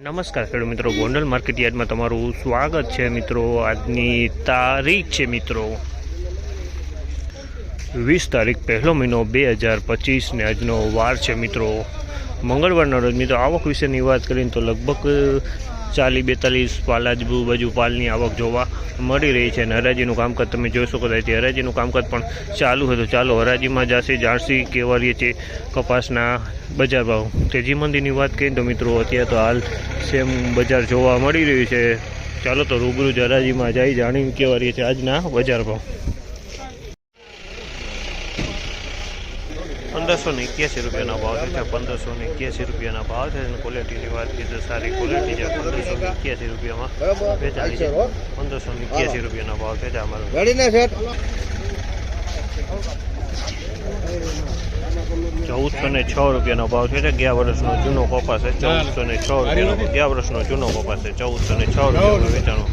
નમસ્કાર ખેડૂત મિત્રો, ગોંડલ માર્કેટયાર્ડમાં તમારું સ્વાગત છે મિત્રો. આજની તારીખ છે મિત્રો વીસ તારીખ, પહેલો મહિનો બે હજાર પચીસને આજનો વાર છે મિત્રો. મંગળવારના રોજ મિત્રો, આવક વિશેની વાત કરીને તો લગભગ ચાલીસ બેતાલીસ પાલ આજુ બાજુ પાલની આવક જોવા મળી રહી છે અને હરાજીનું કામકાજ તમે જોઈ શકો ત્યાંથી હરાજીનું કામકાજ પણ ચાલુ હતું ચાલો હરાજીમાં જાશે. જાણસી કેવારીએ છે કપાસના બજાર ભાવ. તેજી મંદીની વાત કરીએ તો મિત્રો, અત્યારે તો હાલ સેમ બજાર જોવા મળી રહ્યું છે. ચાલો તો રૂબરૂ જ હરાજીમાં જઈ જાણી કેવારીએ છે આજના બજાર ભાવ. પંદરસો ને એક્યાસી રૂપિયાનો ભાવ છે. પંદરસો ને એક્યાસી રૂપિયાના ભાવ છે અને ક્વોલિટીની વાત કરીએ તો સારી ક્વોલિટી છે. પંદરસો ને એક્યાસી રૂપિયામાં વેચાય છે. પંદરસો ને એક્યાસી રૂપિયાનો ભાવ છે અમારો. ચૌદસો ને છ રૂપિયાનો ભાવ છે ગયા વર્ષનો જૂનો કપાસ છે. ચૌદસો ને છ રૂપિયાનો. ગયા વર્ષનો જૂનો કપાસ છે. ચૌદસો ને છ રૂપિયાનો વેચાણો.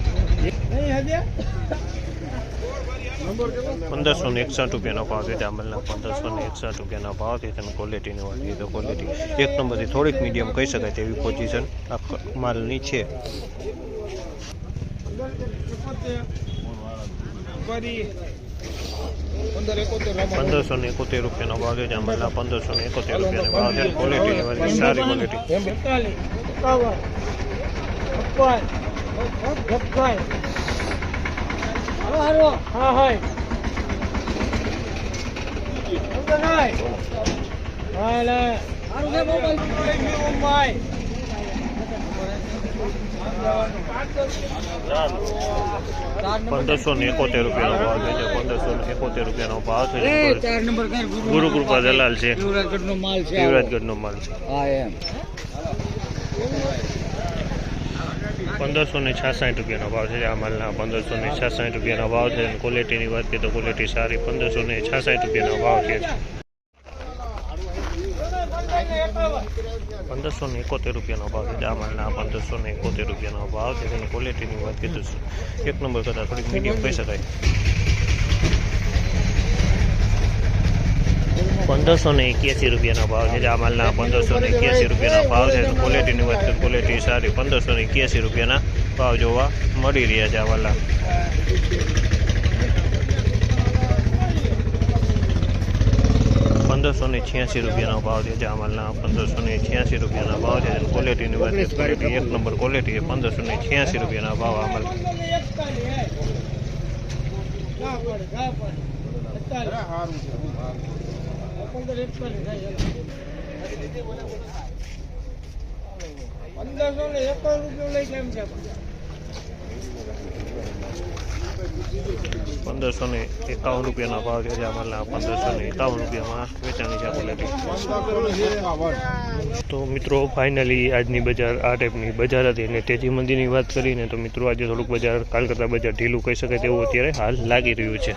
પંદરસો ને એકસઠ રૂપિયાનો ભાવ છે જામલના પંદરસો ને એકસઠ રૂપિયાનો ભાવ છે તેની ક્વોલિટીની વાત કરીએ તો ક્વોલિટી એક નંબરથી થોડીક મીડિયમ કહી શકાય તેવી પોઝિશન આ માલની છે પંદરસો ને એકોતેર રૂપિયાનો ભાવ છે જામલના પંદરસો ને એકોતેર રૂપિયાનો ભાવ છે ક્વોલિટીની વાત સારી ક્વોલિટી હા હા પંદરસો ને એકોતેર રૂપિયાનો ભાવ છે પંદરસો ને એકોતેર રૂપિયાનો ભાવ છે ગુરુ કૃપા દલાલ છે. યુવરાજગઢ નો માલ છે યુવરાજગઢનો માલ છે. હા એમ. પંદરસો ને છાસઠ રૂપિયાનો ભાવ છે. આ માલના પંદરસો ને છાસઠ રૂપિયાનો ભાવ છે. અને ક્વોલિટીની વાત કરીએ તો ક્વોલિટી સારી પંદરસો ને છાસઠ રૂપિયાનો ભાવ છે. પંદરસો ને એકોતેર રૂપિયાનો ભાવ છે. આ માલના પંદરસો ને એકોતેર રૂપિયાનો ભાવ છે. તેની ક્વોલિટીની વાત તો એક નંબર કરતાં થોડીક મીડિયમ કહી શકાય. પંદરસો ને એક્યાસી રૂપિયાનો ભાવ છે આ માલના પંદરસો ને એક્યાસી રૂપિયાનો ભાવ છે ક્વોલિટીની વાત કરીએ ક્વોલિટી સારી પંદરસો ને એક્યાસી રૂપિયાના ભાવ જોવા મળી રહ્યા છે આ વાલા પંદરસો ને છ્યાસી રૂપિયાનો ભાવ છે આ માલના પંદરસો ને છ્યાસી રૂપિયાના ભાવ છે અને ક્વોલિટીની વાત કરીએ ક્વોલિટી એક નંબર ક્વોલિટી છે પંદરસો ને છ્યાસી રૂપિયાના ભાવ આ માલ પંદરસો ને એકાવન રૂપિયાના ભાવ છે આ પંદરસો ને એકાવન રૂપિયામાં વેચાણી છે ક્વોલિટી તો મિત્રો ફાઇનલી આજની બજાર આ ટાઈપની બજાર હતી અને તેજી મંદીની વાત કરીને તો મિત્રો, આજે થોડુંક બજાર કાલ બજાર ઢીલું કહી શકાય તેવું અત્યારે હાલ લાગી રહ્યું છે.